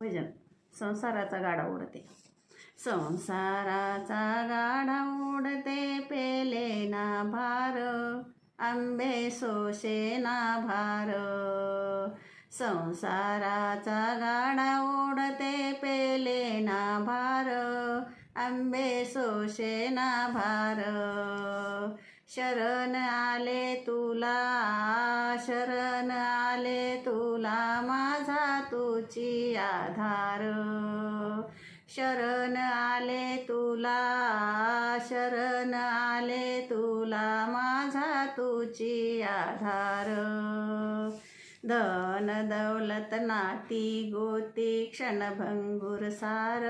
भजन. संसाराचा गाडा उडते संसाराचा गाडा उडते पेले ना भार आंबे सोशे ना भार. संसाराचा गाडा उडते पेले ना भार आंबे सोशे ना भार. शरण आले तुला शरण आले तुला मा ची आधार. शरण आले तुला शरण आले तुला माझा तुची आधार. धन दौलत नाती गोती क्षणभंगुर सार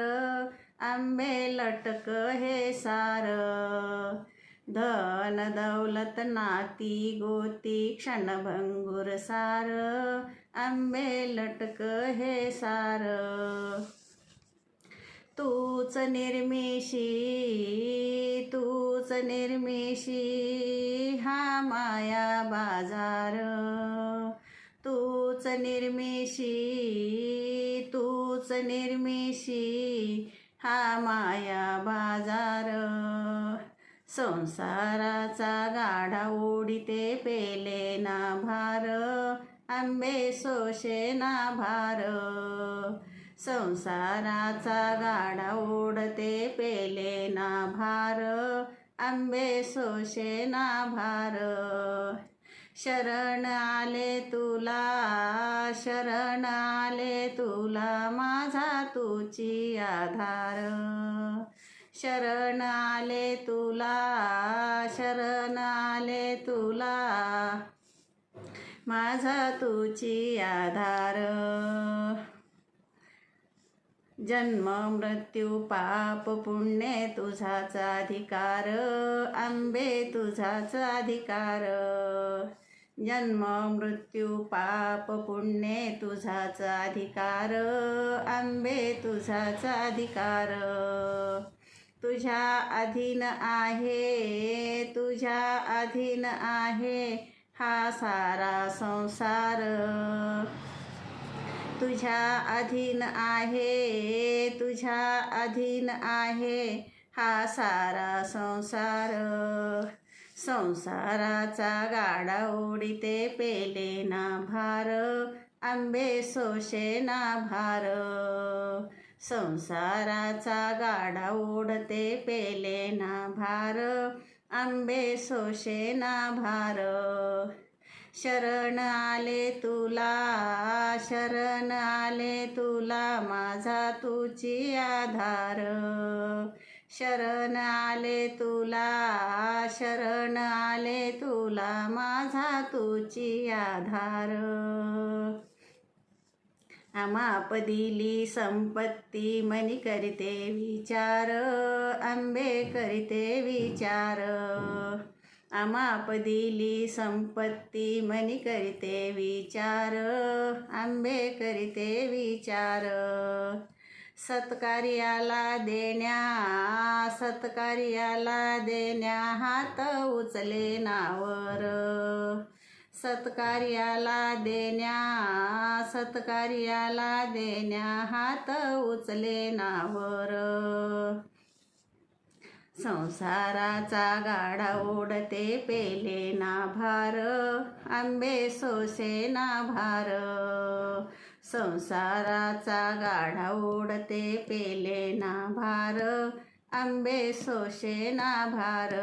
आंबे लटक हे सार. धन दौलत नाती गोती क्षणभंगुर सार आंबे लटक हे सार. तूच निर्मिशी तूच निर्मिशी हा माया बाजार. तूच निर्मिशी तूच निर्मिशी हा माया बाजार. संसाराचा गाढा ओढिते पेले ना भार आंबे सोशे ना भार. संसाराचा गाढा ओढते पेले ना भार आंबे सोशे ना भार. शरण आले तुला शरण आले तुला माझा तुची आधार. शरण आले तुला शरण आले तुला. माझा तुझी आधार. जन्म मृत्यू पाप पुण्य तुझाच अधिकार. आंबे तुझाच अधिकार. जन्म मृत्यू पाप पुण्य तुझाच अधिकार. आंबे तुझाच अधिकार. तुझ्या अधीन आहे तुझ्या अधीन आहे हा सारा संसार. तुझ्या अधीन आहे तुझ्या अधीन आहे हा सारा संसार. संसाराचा गाडा ओढिते पेले ना भार आंबे सोशे ना भार. संसाराचा गाडा ओढते पेले ना भार आंबे सोशे ना भार. शरण आले तुला शरण आले तुला माझा तुची आधार. शरण आले तुला शरण आले तुला माझा तुची आधार. आमाप दिली संपत्ती मनी करीते विचार आंबे करीते विचार। आमाप दिली संपत्ती मनी करीते विचार आंबे करीते विचार। सत्कार्याला देण्या सत्कार्याला देण्या हात उचले नावर। सत्कार्याला देण्या सत्कार्याला देण्या हात उचले नावर. संसाराचा गाडा ओढते पेले ना भार आंबे सोसे ना भार संसाराचा गाडा ओढते पेले ना भार आंबे सोशे ना भार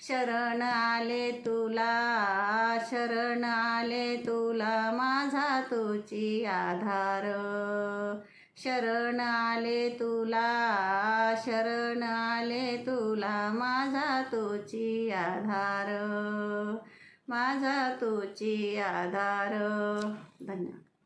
शरण आले तुला शरण आले तुला माझा तुची आधार. शरण आले तुला शरण आले तुला माझा तुची आधार. माझा तुची आधार. धन्यवाद.